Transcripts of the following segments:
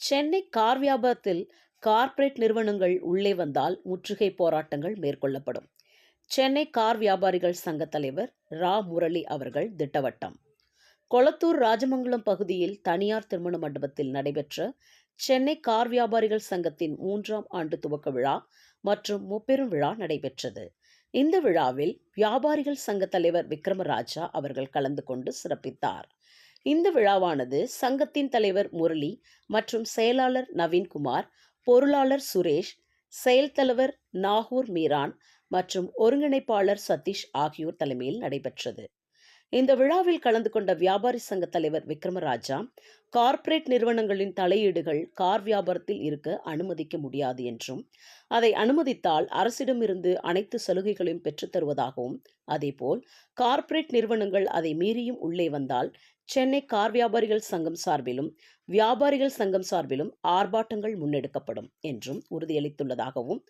Chennai car வியாபாரத்தில் corporate நிறுவனங்கள் உள்ளே வந்தால் முற்றுகை போராட்டங்கள் மேற்கொள்ளப்படும். சென்னை கார் வியாபாரிகள் சங்க தலைவர் ரா. முரளி அவர்கள் திட்டவட்டம். கொளத்தூர் ராஜமங்கலம் பகுதியில் தனியார் திருமண மண்டபத்தில் நடைபெற்ற சென்னை கார் வியாபாரிகள் சங்கத்தின் மூன்றாம் ஆண்டு துவக்க விழா மற்றும் முப்பெரும் விழா நடைபெற்றது. இந்த விழாவில் வியாபாரிகள் சங்க தலைவர் விக்ரமராஜா அவர்கள் கலந்து கொண்டு சிறப்பித்தார். இந்த விழாவானது சங்கத்தின் தலைவர் முரளி மற்றும் செயலாளர் நவீன்குமார் பொருளாளர் சுரேஷ் செயல் தலைவர் நாகூர் மீரான் மற்றும் ஒருங்கிணைப்பாளர் சதீஷ் ஆகியோர் தலைமையில் நடைபெற்றது. இந்த விழாவில் கலந்து கொண்ட வியாபாரி சங்க தலைவர் விக்ரமராஜா கார்ப்பரேட் நிறுவனங்களின் தலையீடுகள் கார் வியாபாரத்தில் இருக்க அனுமதிக்க முடியாது என்றும் அதை அனுமதித்தால் அரசிடமிருந்து அனைத்து சலுகைகளையும் பெற்றுத் தருவதாகவும் அதேபோல் கார்ப்பரேட் நிறுவனங்கள் அதை மீறியும் உள்ளே வந்தால் சென்னை கார் வியாபாரிகள் சங்கம் சார்பிலும் வியாபாரிகள் சங்கம் சார்பிலும் ஆர்ப்பாட்டங்கள் முன்னெடுக்கப்படும் என்றும் உறுதியளித்துள்ளதாகவும்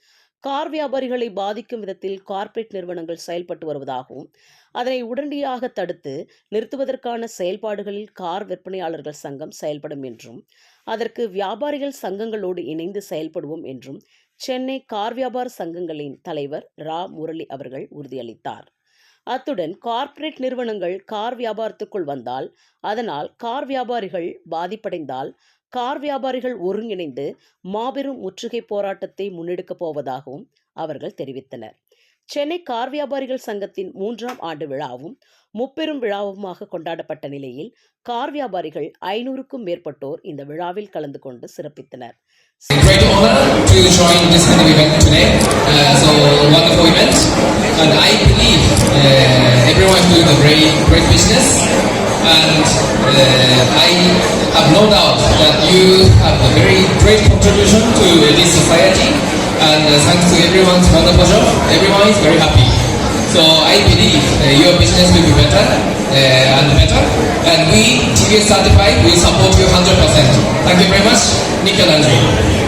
கார் வியாபாரிகளை பாதிக்கும் விதத்தில் கார்ப்பரேட் நிறுவனங்கள் செயல்பட்டு வருவதாகவும் அதனை உடனடியாக தடுத்து நிறுத்துவதற்கான செயல்பாடுகளில் கார் விற்பனையாளர்கள் சங்கம் செயல்படும் என்றும் அதற்கு வியாபாரிகள் சங்கங்களோடு இணைந்து செயல்படுவோம் என்றும் சென்னை கார் வியாபார சங்கங்களின் தலைவர் ரா. முரளி அவர்கள் உறுதியளித்தார். அத்துடன் கார்ப்பரேட் நிறுவனங்கள் கார் வியாபாரத்துக்குள் வந்தால் அதனால் கார் வியாபாரிகள் பாதிப்படைந்தால் கார் வியாபாரிகள் ஒருங்கிணைந்து மாபெரும் முற்றுகை போராட்டத்தை முன்னெடுக்கப் போவதாகவும் அவர்கள் தெரிவித்தனர். சென்னை கார் வியாபாரிகள் சங்கத்தின் மூன்றாம் ஆண்டு விழாவும் முப்பெரும் விழாவுமாக கொண்டாடப்பட்ட நிலையில் கார் வியாபாரிகள் ஐநூறுக்கும் மேற்பட்டோர் இந்த விழாவில் கலந்து கொண்டு சிறப்பித்தனர். And uh, I have no doubt that you have a very great contribution to this society, and uh, thanks to everyone's wonderful job, everyone is very happy. So I believe your business will be better uh, and better, and we TVS certified will support you 100%. Thank you very much, Nick and Andrew.